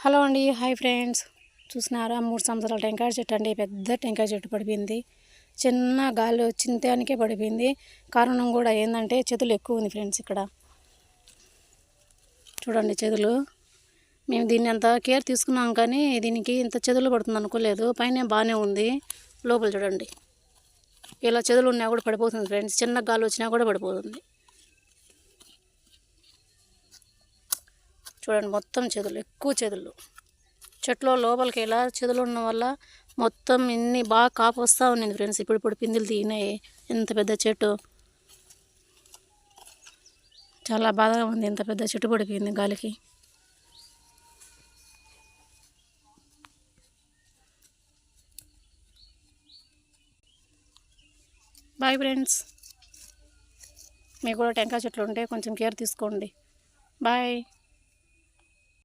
Hello అండి hi friends. చూసినారా? మూడు సంవత్సరాల టెంకాయ చెట్టు అండి. పెద్ద టెంకాయ చెట్టు పడిపోయింది. చిన్న గాలి వచ్చింతానికే పడిపోయింది. కారణం కూడా ఏంటంటే చేతులు ఎక్కువ ఉంది ఫ్రెండ్స్ ఇక్కడ. చూడండి చెదులు మేము దీన్ని అంత కేర్ తీసుకున్నాం కానీ దీనికి ఇంత చెదులు పడుతుంది అనుకోలేదు. పైన బాగానే ఉంది. లోపల చూడండి. ఇలా చెదులు ఉన్నా కూడా పడిపోతుంది ఫ్రెండ్స్. చిన్న గాలి వచ్చినా కూడా పడిపోతుంది. చూడండి మొత్తం చెదులు ఎక్కువ చెదులు చెట్లో లోపలికి ఎలా చెదులు ఉండడం వల్ల మొత్తం ఇన్ని బాగా కాపు వస్తూ ఉన్నింది ఫ్రెండ్స్. ఇప్పుడు ఇప్పుడు పిందులు తీగినాయి ఎంత పెద్ద చెట్టు. చాలా బాధగా ఉంది. ఎంత పెద్ద చెట్టు పడిపోయింది గాలికి. బాయ్ ఫ్రెండ్స్ మీకు కూడా టెంకాయ చెట్లు ఉంటే కొంచెం కేర్ తీసుకోండి. బాయ్